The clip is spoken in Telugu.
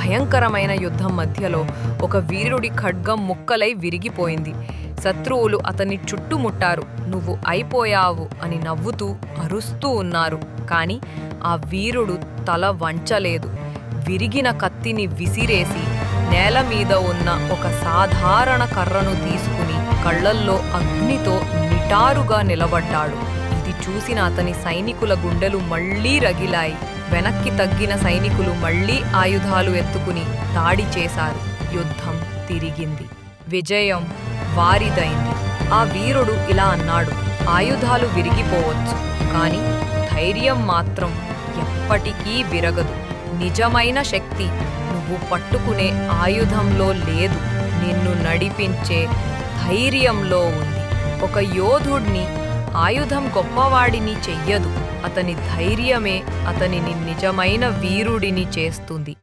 భయంకరమైన యుద్ధం మధ్యలో ఒక వీరుడి ఖడ్గం ముక్కలై విరిగిపోయింది. శత్రువులు అతన్ని చుట్టుముట్టారు. నువ్వు అయిపోయావు అని నవ్వుతూ అరుస్తూ ఉన్నారు. కానీ ఆ వీరుడు తల వంచలేదు. విరిగిన కత్తిని విసిరేసి నేల మీద ఉన్న ఒక సాధారణ కర్రను తీసుకుని కళ్ళల్లో అగ్నితో నిటారుగా నిలబడ్డాడు. ఇది చూసిన అతని సైనికుల గుండెలు మళ్ళీ రగిలాయి. వెనక్కి తగ్గిన సైనికులు మళ్ళీ ఆయుధాలు ఎత్తుకుని దాడి చేశారు. యుద్ధం తిరిగింది. విజయం వారిదైంది. ఆ వీరుడు ఇలా అన్నాడు ఆయుధాలు విరిగిపోవచ్చు కానీ ధైర్యం మాత్రం ఎప్పటికీ విరగదు. నిజమైన శక్తి నువ్వు పట్టుకునే ఆయుధంలో లేదు. నిన్ను నడిపించే ధైర్యంలో ఉంది. ఒక యోధుడిని ఆయుధం గొప్పవాడిని చెయ్యదు. అతని ధైర్యమే అతనిని నిజమైన వీరుడిని చేస్తుంది.